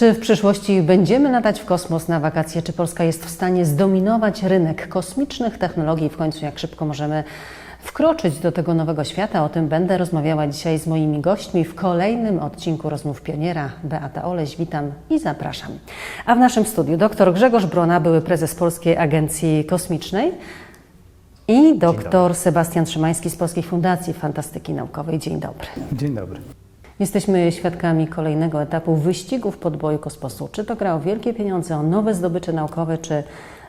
Czy w przyszłości będziemy latać w kosmos na wakacje? Czy Polska jest w stanie zdominować rynek kosmicznych technologii? W końcu, jak szybko możemy wkroczyć do tego nowego świata? O tym będę rozmawiała dzisiaj z moimi gośćmi w kolejnym odcinku Rozmów Pioniera. Beata Oleś, witam i zapraszam. A w naszym studiu dr Grzegorz Brona, były prezes Polskiej Agencji Kosmicznej i dr Sebastian Szymański z Polskiej Fundacji Fantastyki Naukowej. Dzień dobry. Dzień dobry. Jesteśmy świadkami kolejnego etapu wyścigów podboju kosmosu. Czy to gra o wielkie pieniądze, o nowe zdobycze naukowe, czy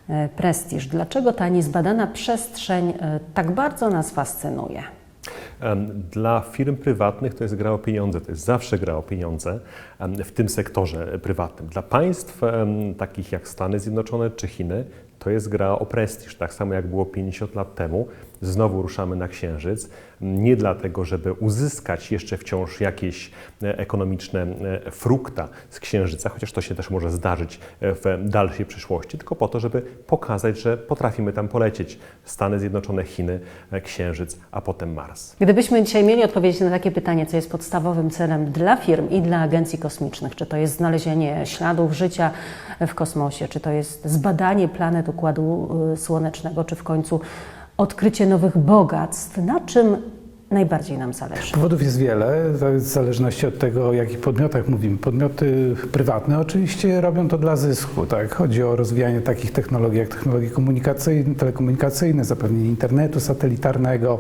e, prestiż? Dlaczego ta niezbadana przestrzeń e, tak bardzo nas fascynuje? Dla firm prywatnych to jest gra o pieniądze, to jest zawsze gra o pieniądze w tym sektorze prywatnym. Dla państw takich jak Stany Zjednoczone czy Chiny to jest gra o prestiż, tak samo jak było 50 lat temu. Znowu ruszamy na Księżyc, nie dlatego, żeby uzyskać jeszcze wciąż jakieś e, ekonomiczne e, frukta z Księżyca, chociaż to się też może zdarzyć e, w dalszej przyszłości, tylko po to, żeby pokazać, że potrafimy tam polecieć. Stany Zjednoczone, Chiny, Księżyc, a potem Mars. Gdybyśmy dzisiaj mieli odpowiedzieć na takie pytanie, co jest podstawowym celem dla firm i dla agencji kosmicznych, czy to jest znalezienie śladów życia w kosmosie, czy to jest zbadanie planet Układu Słonecznego, czy w końcu odkrycie nowych bogactw, na czym najbardziej nam zależy? Powodów jest wiele, w zależności od tego, o jakich podmiotach mówimy. Podmioty prywatne oczywiście robią to dla zysku. Tak? Chodzi o rozwijanie takich technologii jak technologie komunikacyjne, telekomunikacyjne, zapewnienie internetu satelitarnego,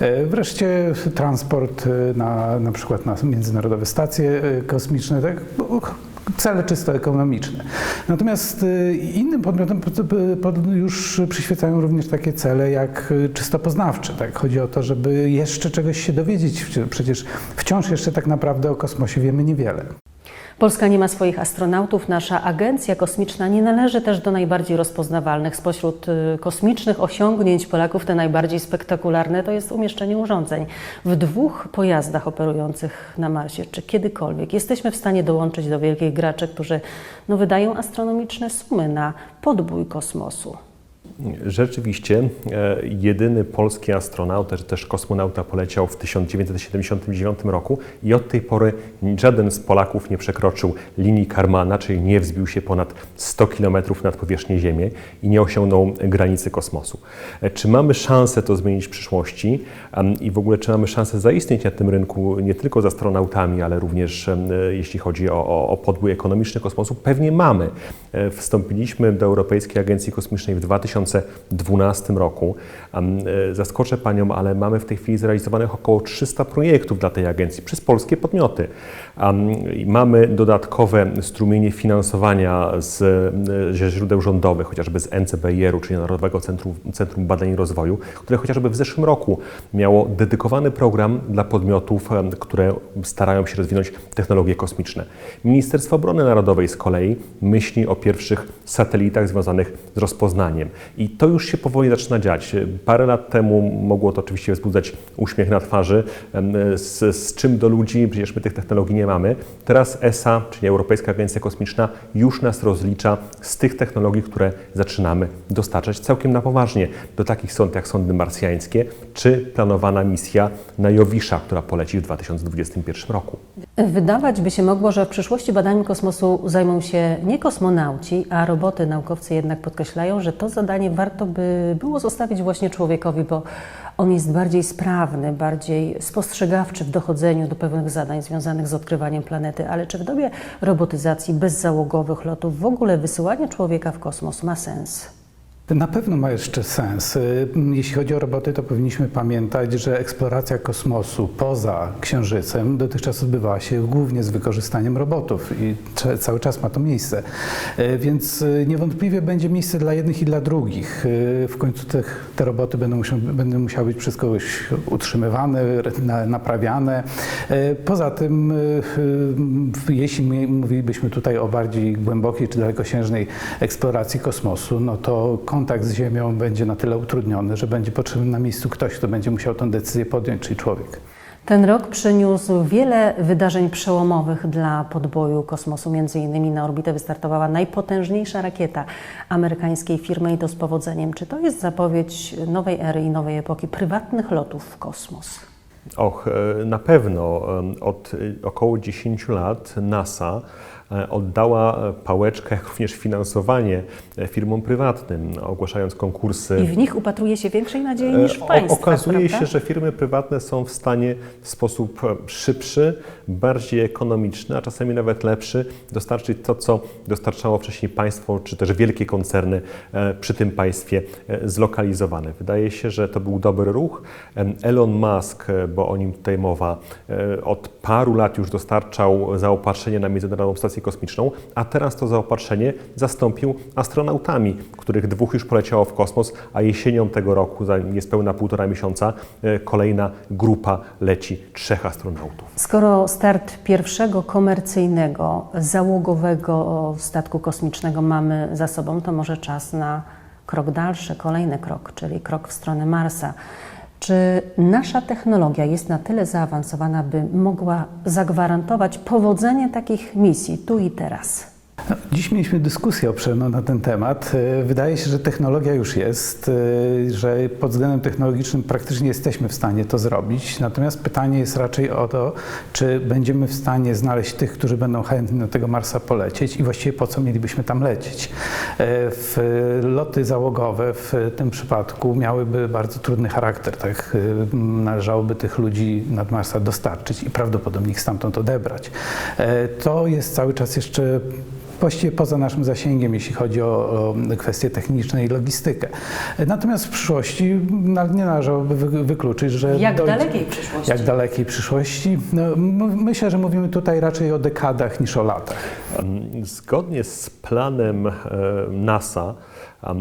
e, wreszcie transport e, na, na przykład na międzynarodowe stacje e, kosmiczne. Tak? Cele czysto ekonomiczne. Natomiast y, innym podmiotom pod- pod- już przyświecają również takie cele jak y, czysto poznawcze. Tak? Chodzi o to, żeby jeszcze czegoś się dowiedzieć. Przecież wciąż jeszcze tak naprawdę o kosmosie wiemy niewiele. Polska nie ma swoich astronautów. Nasza agencja kosmiczna nie należy też do najbardziej rozpoznawalnych. Spośród y, kosmicznych osiągnięć Polaków te najbardziej spektakularne to jest umieszczenie urządzeń w dwóch pojazdach operujących na Marsie. Czy kiedykolwiek jesteśmy w stanie dołączyć do wielkich graczy, którzy no, wydają astronomiczne sumy na podbój kosmosu? Rzeczywiście e, jedyny polski astronauta, czy też kosmonauta poleciał w 1979 roku i od tej pory żaden z Polaków nie przekroczył linii Karmana, czyli nie wzbił się ponad 100 km nad powierzchnię Ziemi i nie osiągnął granicy kosmosu. E, Czy mamy szansę to zmienić w przyszłości i w ogóle czy mamy szansę zaistnieć na tym rynku nie tylko z astronautami, ale również e, jeśli chodzi o, o, o podbój ekonomiczny kosmosu? Pewnie mamy. Wstąpiliśmy do Europejskiej Agencji Kosmicznej w 2012 roku. E, Zaskoczę Panią, ale mamy w tej chwili zrealizowanych około 300 projektów dla tej agencji przez polskie podmioty. Mamy dodatkowe strumienie finansowania z, e, źródeł rządowych, chociażby z NCBR-u, czyli Narodowego Centrum, Centrum Badań i Rozwoju, które chociażby w zeszłym roku miało dedykowany program dla podmiotów, które starają się rozwinąć technologie kosmiczne. Ministerstwo Obrony Narodowej z kolei myśli o pierwszych satelitach związanych z rozpoznaniem. I to już się powoli zaczyna dziać. Parę lat temu mogło to oczywiście wzbudzać uśmiech na twarzy, z, z czym do ludzi, przecież my tych technologii nie mamy. Teraz ESA, czyli Europejska Agencja Kosmiczna, już nas rozlicza z tych technologii, które zaczynamy dostarczać całkiem na poważnie do takich sąd jak sądy marsjańskie, czy planowana misja na Jowisza, która poleci w 2021 roku. Wydawać by się mogło, że w przyszłości badaniem kosmosu zajmą się nie kosmonauci, a roboty. Naukowcy jednak podkreślają, że to zadanie warto by było zostawić właśnie człowiekowi, bo on jest bardziej sprawny, bardziej spostrzegawczy w dochodzeniu do pewnych zadań związanych z odkrywaniem planety. Ale czy w dobie robotyzacji bezzałogowych lotów w ogóle wysyłanie człowieka w kosmos ma sens? Na pewno ma jeszcze sens. Y, Jeśli chodzi o roboty, to powinniśmy pamiętać, że eksploracja kosmosu poza Księżycem dotychczas odbywała się głównie z wykorzystaniem robotów i cały czas ma to miejsce. Y, Więc y, niewątpliwie będzie miejsce dla jednych i dla drugich. W końcu te, te roboty będą, musiały, będą musiały być przez kogoś utrzymywane, naprawiane. Poza tym, jeśli my mówilibyśmy tutaj o bardziej głębokiej czy dalekosiężnej eksploracji kosmosu, no to kontakt z Ziemią będzie na tyle utrudniony, że będzie potrzebny na miejscu ktoś, kto będzie musiał tę decyzję podjąć, czyli człowiek. Ten rok przyniósł wiele wydarzeń przełomowych dla podboju kosmosu. Między innymi na orbitę wystartowała najpotężniejsza rakieta amerykańskiej firmy i to z powodzeniem. Czy to jest zapowiedź nowej ery i nowej epoki prywatnych lotów w kosmos? Och, e, na pewno. Od e, około 10 lat NASA oddała e, pałeczkę, jak również finansowanie e, firmom prywatnym, ogłaszając konkursy. I w nich upatruje się większej nadziei niż w E, państwach, Okazuje prawda? się, że firmy prywatne są w stanie w sposób e, szybszy, bardziej ekonomiczny, a czasami nawet lepszy dostarczyć to, co dostarczało wcześniej państwo, czy też wielkie koncerny e, przy tym państwie e, zlokalizowane. Wydaje się, że to był dobry ruch. Elon Musk, e, bo o nim tutaj mowa, e, od paru lat już dostarczał zaopatrzenie na Międzynarodową Stację Kosmiczną, a teraz to zaopatrzenie zastąpił astronautami, których dwóch już poleciało w kosmos, a jesienią tego roku, za niespełna półtora miesiąca, e, kolejna grupa leci trzech astronautów. Skoro start pierwszego komercyjnego, załogowego statku kosmicznego mamy za sobą, to może czas na krok dalszy, kolejny krok, czyli krok w stronę Marsa. Czy nasza technologia jest na tyle zaawansowana, by mogła zagwarantować powodzenie takich misji tu i teraz? Dziś mieliśmy dyskusję obszerną na ten temat. E, Wydaje się, że technologia już jest, e, że pod względem technologicznym praktycznie jesteśmy w stanie to zrobić. Natomiast pytanie jest raczej o to, czy będziemy w stanie znaleźć tych, którzy będą chętni na tego Marsa polecieć i właściwie po co mielibyśmy tam lecieć. E, W loty załogowe w tym przypadku miałyby bardzo trudny charakter. Tak? Należałoby tych ludzi nad Marsa dostarczyć i prawdopodobnie ich stamtąd odebrać. To jest cały czas jeszcze właściwie poza naszym zasięgiem, jeśli chodzi o, o kwestie techniczne i logistykę. Natomiast w przyszłości na- nie należałoby wy- wykluczyć, że. Jak dojdzie- dalekiej przyszłości? Jak dalekiej przyszłości? No, myślę, że mówimy tutaj raczej o dekadach niż o latach. Zgodnie z planem e, NASA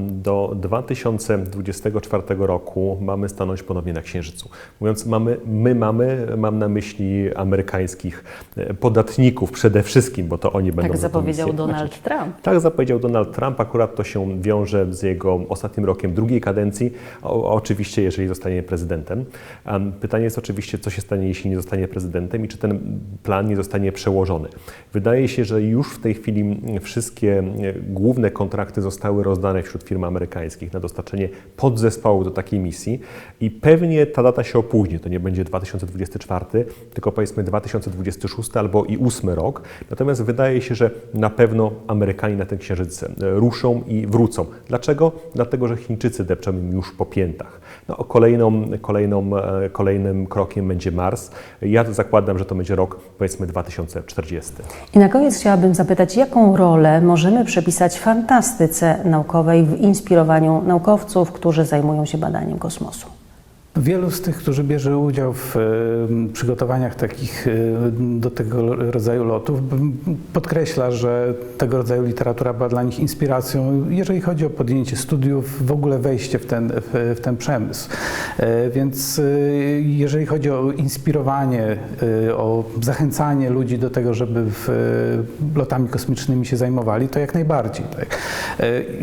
do 2024 roku mamy stanąć ponownie na Księżycu. Mówiąc mamy, my mamy, mam na myśli amerykańskich e, podatników przede wszystkim, bo to oni będą Tak zapowiedział. Donald Trump. Tak zapowiedział Donald Trump, akurat to się wiąże z jego ostatnim rokiem drugiej kadencji, o, oczywiście jeżeli zostanie prezydentem. Em, Pytanie jest oczywiście, co się stanie, jeśli nie zostanie prezydentem i czy ten plan nie zostanie przełożony. Wydaje się, że już w tej chwili wszystkie e, główne kontrakty zostały rozdane wśród firm amerykańskich na dostarczenie podzespołu do takiej misji i pewnie ta data się opóźni, to nie będzie 2024, tylko powiedzmy 2026 albo i 8 rok. Natomiast wydaje się, że na pewno Amerykanie na ten księżyc ruszą i wrócą. Dlaczego? Dlatego, że Chińczycy depczą im już po piętach. No, kolejną, kolejną, e, kolejnym krokiem będzie Mars. Ja zakładam, że to będzie rok powiedzmy 2040. I na koniec chciałabym zapytać, jaką rolę możemy przypisać fantastyce naukowej w inspirowaniu naukowców, którzy zajmują się badaniem kosmosu? Wielu z tych, którzy bierze udział w przygotowaniach takich e, do tego rodzaju lotów, podkreśla, że tego rodzaju literatura była dla nich inspiracją, jeżeli chodzi o podjęcie studiów, w ogóle wejście w ten, w, ten przemysł. E, Więc e, jeżeli chodzi o inspirowanie, o zachęcanie ludzi do tego, żeby lotami kosmicznymi się zajmowali, to jak najbardziej. Tak.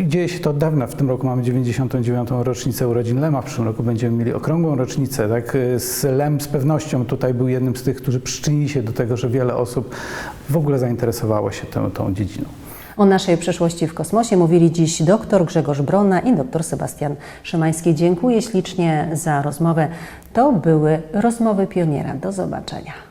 Dzieje się to od dawna. W tym roku mamy 99. rocznicę urodzin Lema, w przyszłym roku będziemy mieli okrągłą rocznicę. Tak. Z Lem z pewnością tutaj był jednym z tych, którzy przyczynili się do tego, że wiele osób w ogóle zainteresowało się tą, tą dziedziną. O naszej przyszłości w kosmosie mówili dziś dr Grzegorz Brona i dr Sebastian Szymański. Dziękuję ślicznie za rozmowę. To były rozmowy pioniera. Do zobaczenia.